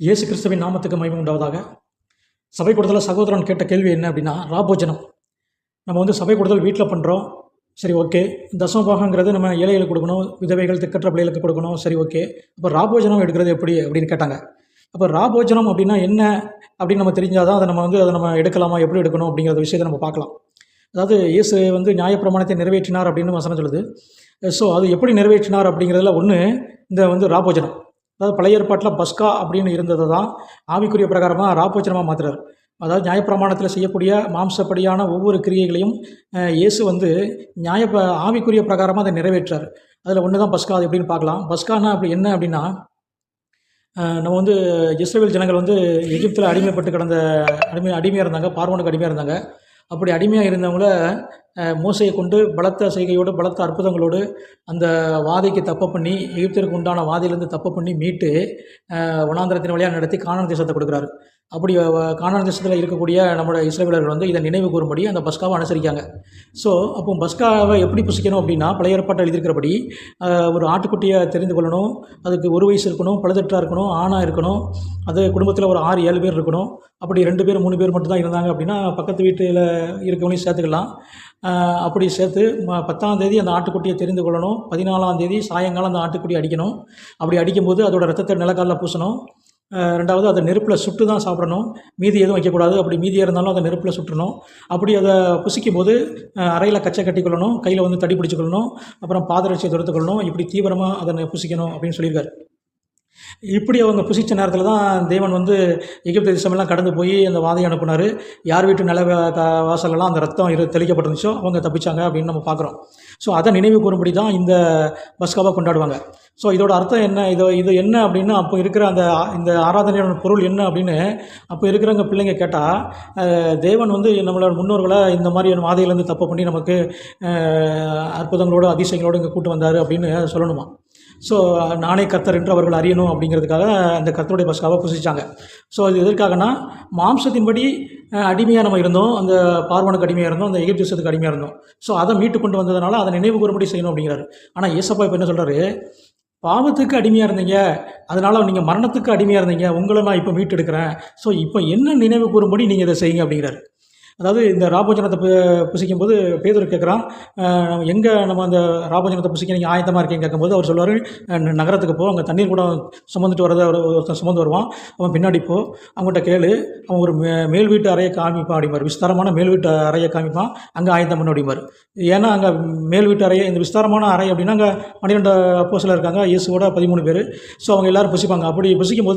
இயேசு கிறிஸ்துவின் நாமத்துக்கு மகிமை உண்டாவதாக. சபை கொடுத்தல சகோதரன் கேட்ட கேள்வி என்ன அப்படின்னா ராபோஜனம். நம்ம வந்து சபை கொடுத்தல் வீட்டில் பண்ணுறோம் சரி ஓகே. தசம பாகங்கிறது நம்ம ஏழைகளுக்கு கொடுக்கணும் விதவைகள் திக்கற்ற பிள்ளைகளுக்கு கொடுக்கணும். சரி ஓகே. அப்போ ராபோஜனம் எடுக்கிறது எப்படி அப்படின்னு கேட்டாங்க. அப்போ ராபோஜனம் அப்படின்னா என்ன அப்படின்னு நம்ம தெரிஞ்சால் தான் அதை நம்ம வந்து அதை நம்ம எடுக்கலாமா எப்படி எடுக்கணும் அப்படிங்கிற விஷயத்தை நம்ம பார்க்கலாம். அதாவது இயேசு வந்து நியாயப்பிரமாணத்தை நிறைவேற்றினார் அப்படின்னு வசனம் சொல்லுது. ஸோ அது எப்படி நிறைவேற்றினார் அப்படிங்கிறதுல ஒன்று இந்த வந்து ராபோஜனம். அதாவது பழைய ஏற்பாட்டில் பஸ்கா அப்படின்னு இருந்தது தான். ஆவிக்குரிய பிரகாரமாக ராபோஜனமாக மாற்றுறார் அதாவது நியாயப்பிரமாணத்தில் செய்யக்கூடிய மாம்சப்படியான ஒவ்வொரு கிரியைகளையும் இயேசு வந்து நியாய ஆவிக்குரிய பிரகாரமாக அதை நிறைவேற்றார். அதில் ஒன்று தான் பஸ்கா அது எப்படின்னு பார்க்கலாம். பஸ்கானா அப்படி என்ன அப்படின்னா நம்ம வந்து இஸ்ரேல் ஜனங்கள் வந்து எகிப்தில் அடிமைப்பட்டு கிடந்த அடிமை அடிமையாக இருந்தாங்க. பார்வனுக்கு அடிமையாக இருந்தாங்க. அப்படி அடிமையாக இருந்தவங்கள மோசையை கொண்டு பலத்த செய்கையோடு பலத்த அற்புதங்களோடு அந்த வாதைக்கு தப்ப பண்ணி எகிப்திற்கு உண்டான வாதையிலேருந்து தப்ப பண்ணி மீட்டு வனாந்திரத்தின் வழியாக நடத்தி கானான் தேசத்தை கொடுக்குறாரு. அப்படி அஹ், தேசத்தில் இருக்கக்கூடிய நம்மளோட இஸ்ரேலர்கள் வந்து இதை நினைவு கூறும்படி அந்த பஸ்காவை அனுசரிக்காங்க ஸோ அப்போ பஸ்காவை எப்படி புசிக்கணும் அப்படின்னா பழைய ஏற்பாட்டை எழுதியிருக்கிறபடி ஒரு ஆட்டுக்குட்டியை தெரிந்து கொள்ளணும் அதுக்கு ஒரு வயசு இருக்கணும் பழுதற்றா இருக்கணும் ஆணாக இருக்கணும் அது குடும்பத்தில் ஒரு ஆறு ஏழு பேர் இருக்கணும் அப்படி ரெண்டு பேர் மூணு பேர் மட்டும்தான் இருந்தாங்க அப்படின்னா பக்கத்து வீட்டில் இருக்கவங்களையும் சேர்த்துக்கலாம். அப்படி சேர்த்து ம பத்தாம் தேதி அந்த ஆட்டுக்குட்டியை தெரிந்து கொள்ளணும். பதினாலாம் தேதி சாயங்காலம் அந்த ஆட்டுக்குட்டி அடிக்கணும். அப்படி அடிக்கும்போது அதோட ரத்தத்தை நிலக்காலில் பூசணும். ரெண்டாவது அதை நெருப்பில் சுட்டு தான் சாப்பிடணும். மீதி எதுவும் வைக்கக்கூடாது. அப்படி மீதி இருந்தாலும் அதை நெருப்பில் சுட்டணும். அப்படி அதை புசிக்கும் போது அறையில் கச்சை கட்டிக்கொள்ளணும் கையில் வந்து தடி பிடிச்சிக்கொள்ளணும் அப்புறம் பாதரட்சியை தொடுத்துக்கொள்ளணும் இப்படி தீவிரமாக அதை புசிக்கணும் அப்படின்னு சொல்லியிருக்காரு. இப்படி அவங்க புசித்த நேரத்தில் தான் தேவன் வந்து எகிப்து தேசமெல்லாம் கடந்து போய் அந்த வாதையை அனுப்புனார். யார் வீட்டு நில வாசலெல்லாம் அந்த ரத்தம் இரு தெளிக்கப்பட்டிருந்துச்சோ அவங்க தப்பிச்சாங்க அப்படின்னு நம்ம பார்க்குறோம். ஸோ அதை நினைவு கூறும்படி தான் இந்த பஸ்காவை கொண்டாடுவாங்க. ஸோ இதோட அர்த்தம் என்ன? இதோ இது என்ன அப்படின்னு அப்போ இருக்கிற அந்த இந்த ஆராதனையோட பொருள் என்ன அப்படின்னு அப்போ இருக்கிறவங்க பிள்ளைங்க கேட்டால் தேவன் வந்து நம்மளோட முன்னோர்களை இந்த மாதிரி வாதையிலேருந்து தப்பு பண்ணி நமக்கு அற்புதங்களோட அற்புதங்களோடு அதிசயங்களோடு இங்கே கூட்டு வந்தார் அப்படின்னு சொல்லணுமா? ஸோ நானே கர்த்தர் என்று அவர்கள் அறியணும் அப்படிங்கிறதுக்காக அந்த கர்த்தருடைய பஸ்காவை புசிச்சாங்க. ஸோ அது எதற்காகனா மாம்சத்தின்படி அடிமையாக நம்ம இருந்தோம். அந்த பார்வனுக்கு அடிமையாக இருந்தோம். அந்த எகிப்து தேசத்துக்கு அடிமையாக இருந்தோம். ஸோ அதை மீட்டு கொண்டு வந்ததுனால அதை நினைவு கூறும்படி செய்யணும் அப்படிங்கிறாரு. ஆனால் ஏசப்பா இப்போ என்ன சொல்கிறாரு பாவத்துக்கு அடிமையாக இருந்தீங்க. அதனால் நீங்கள் மரணத்துக்கு அடிமையாக இருந்தீங்க. உங்களை நான் இப்போ மீட்டெடுக்கிறேன். ஸோ இப்போ என்ன நினைவு கூறும்படி நீங்கள் இதை செய்யுங்க அப்படிங்கிறாரு. அதாவது இந்த ராபோஜனத்தை பு புசிக்கும் போது பேதூர் கேட்குறான் எங்கே நம்ம அந்த ராபோஜனத்தை புசிக்க நீங்கள் ஆயத்தமாக இருக்கீங்க கேட்கும்போது அவர் சொல்லுவார் நகரத்துக்கு போ அங்கே தண்ணீர் கூட சுமந்துட்டு வரத ஒரு ஒருத்தன் சுமந்து வருவான் அவன் பின்னாடி போ அவங்ககிட்ட கேளு அவன் ஒரு மே மேல் வீட்டு அறையை காமிப்பான் அப்படிம்பார் விஸ்தாரமான மேல் வீட்டு அறையை காமிப்பான் அங்கே ஆயத்தம் பண்ண அப்படிம்பார். ஏன்னா அங்கே மேல் வீட்டு அறையை இந்த விஸ்தாரமான அறை அப்படின்னா அங்கே பன்னிரெண்டு அப்போசில் இருக்காங்க இயேசுவோட பதிமூணு பேர். ஸோ அவங்க எல்லாரும் புசிப்பாங்க. அப்படி புசிக்கும் போது